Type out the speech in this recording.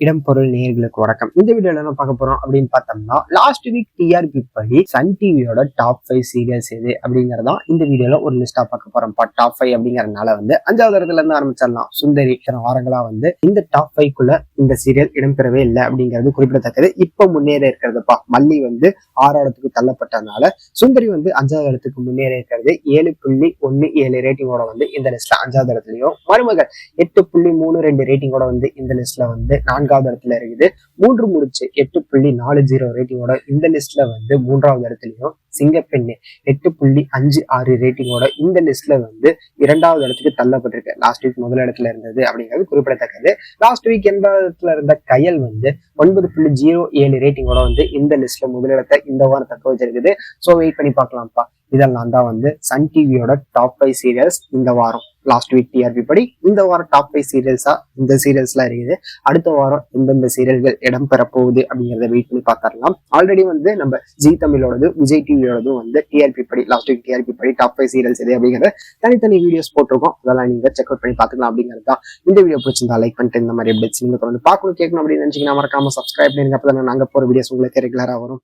இடம் பொருள் நேர்களுக்கு வணக்கம். இந்த வீடியோல என்ன பார்க்க போறோம் அப்படின்னு பார்த்தோம்னா லாஸ்ட் வீக் டிஆர்பி படி சன் டிவியோட டாப் ஃபைவ் சீரியல்ஸ் எது அப்படிங்கறதான் இந்த வீடியோல ஒரு லிஸ்டா பார்க்க போறோம். டாப் ஃபைவ் அப்படிங்கறதுனால வந்து அஞ்சாவது இடத்துல இருந்து ஆரம்பிச்சிடலாம். சுந்தரி இத்தனை வாரங்களா வந்து இந்த டாப் ஃபைவ் குள்ள இந்த சீரியல் இடம்பெறவே இல்லை அப்படிங்கிறது குறிப்பிடத்தக்கது. இப்ப முன்னேற இருக்கிறதுப்பா மல்லி வந்து ஆறு இடத்துக்கு தள்ளப்பட்டதுனால சுந்தரி வந்து அஞ்சாவது இடத்துக்கு முன்னேற இருக்கிறது. ஏழு புள்ளி ஒன்னு ஏழு ரேட்டிங்கோட வந்து இந்த லிஸ்ட்ல அஞ்சாவது இடத்துலயும் மருமகள் எட்டு புள்ளி மூணு ரெண்டு ரேட்டிங்கோட வந்து இந்த லிஸ்ட்ல வந்து நான்காவது இடத்துல இருக்குது. மூன்று முடிச்சு எட்டு புள்ளி நாலு ஜீரோ ரேட்டிங்கோட இந்த லிஸ்ட்ல வந்து மூன்றாவது இடத்துலயும் சிங்கப்பெண்ணு எட்டு புள்ளி அஞ்சு ஆறு ரேட்டிங்கோட இந்த லிஸ்ட்ல வந்து இரண்டாவது இடத்துக்கு தள்ளப்பட்டிருக்கு. லாஸ்ட் வீக் முதல் இடத்துல இருந்தது அப்படிங்கிறது குறிப்பிடத்தக்கது. லாஸ்ட் வீக் எண்பது இடத்துல இருந்த கயல் வந்து ஒன்பது புள்ளி ஜீரோ ஏழு ரேட்டிங்கோட வந்து இந்த லிஸ்ட்ல முதலிடத்தை இந்த வாரம் தக்க வச்சிருக்குது ஸோ வெயிட் பண்ணி பார்க்கலாம்ப்பா. இதெல்லாம் தான் வந்து சன் டிவியோட டாப் ஃபைவ் சீரியல்ஸ் இந்த வாரம். லாஸ்ட் வீக் டிஆர்பி படி இந்த வாரம் டாப் ஃபைவ் சீரியல்ஸா இந்த சீரியல்ஸ்லாம் இருக்குது. அடுத்த வாரம் எந்தெந்த சீரியல்கள் இடம் பெற போகுது அப்படிங்கிறத வெயிட் பண்ணி பார்த்துடலாம். ஆல்ரெடி வந்து நம்ம ஜி தமிழோடது விஜய் டிவியோடதும் வந்து டிஆர்பி படி லாஸ்ட் வீக் டிஆர்பி படி டாப் ஃபைவ் சீரியல்ஸ் எது அப்படிங்கிற தனித்தனி வீடியோஸ் போட்டிருக்கோம். அதெல்லாம் நீங்க செக் அவுட் பண்ணி பார்த்துக்கலாம் அப்படிங்கிறது தான் இந்த வீடியோ பிடிச்சிருந்தா லைக் பண்ணிட்டு இந்த மாதிரி எப்படி நீங்க தொடர்ந்து பார்க்கணும் கேட்கணும் அப்படின்னு நினச்சிங்கன்னா மறக்காம சப்ஸ்கிரைப் பண்ணுங்க அப்பதான் நாங்கள் போகிற வீடியோஸ் உங்களுக்கு ரெகுலராக வரும்.